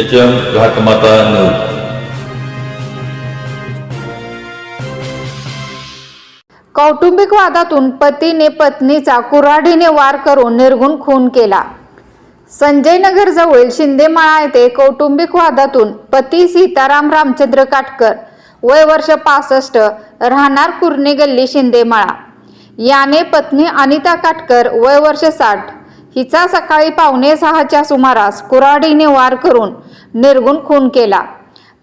H M Ghatmata news कौटुंबिक वादातून पतीने पत्नीचा कुऱ्हाडीने वार करून निर्गुण खून केला. संजयनगर जवळील शिंदेमाळा येथे कौटुंबिक वादातून पती सीताराम रामचंद्र काटकर वय वर्ष पासष्ट राहणार कुर्णी गल्ली शिंदेमाळा याने पत्नी अनिता काटकर वय वर्ष साठ हिचा सकाळी पावणे सहाच्या सुमारास कुऱ्हाडीने वार करून निर्गुण खून केला.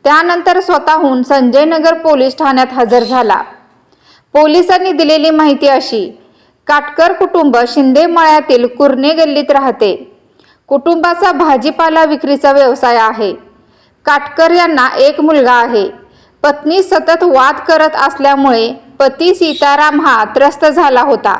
त्यानंतर स्वतःहून संजयनगर पोलीस ठाण्यात हजर झाला. पोलिसांनी दिलेली माहिती अशी काटकर कुटुंब शिंदे मळ्यातील कुर्णे गल्लीत राहते. कुटुंबाचा भाजीपाला विक्रीचा व्यवसाय आहे. काटकर यांना एक मुलगा आहे. पत्नी सतत वाद करत असल्यामुळे पती सीताराम हा त्रस्त झाला होता.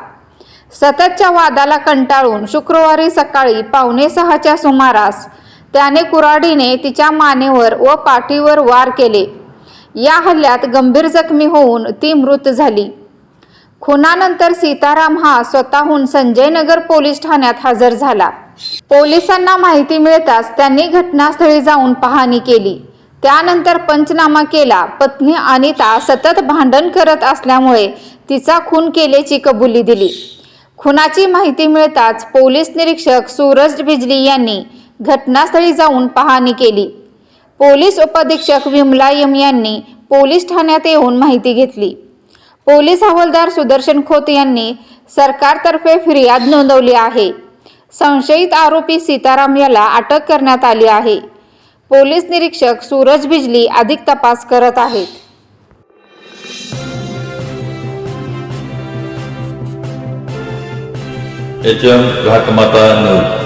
सततच्या वादाला कंटाळून शुक्रवारी सकाळी पावणे सहाच्या सुमारास त्याने कुऱ्हाडीने तिच्या मानेवर व पाठीवर वार केले. या हल्ल्यात गंभीर जखमी होऊन ती मृत झाली. खुनानंतर सीताराम हा स्वतःहून संजयनगर पोलीस ठाण्यात हजर झाला. पोलिसांना माहिती मिळताच त्यांनी घटनास्थळी जाऊन पाहणी केली. त्यानंतर पंचनामा केला. पत्नी अनिता सतत भांडण करत असल्यामुळे तिचा खून केल्याची कबुली दिली. खुनाची माहिती मिळताच पोलीस निरीक्षक सूरज बिजली यांनी घटनास्थळी जाऊन पाहणी केली. पोलीस उपधीक्षक विमला यम यांनी पोलीस ठाण्यात येऊन माहिती घेतली. पोलीस हवालदार सुदर्शन खोत यांनी सरकारतर्फे फिर्याद नोंदवली आहे. संशयित आरोपी सीताराम याला अटक करण्यात आली आहे. पोलीस निरीक्षक सूरज बिजली अधिक तपास करत आहेत. H M Ghatmata news.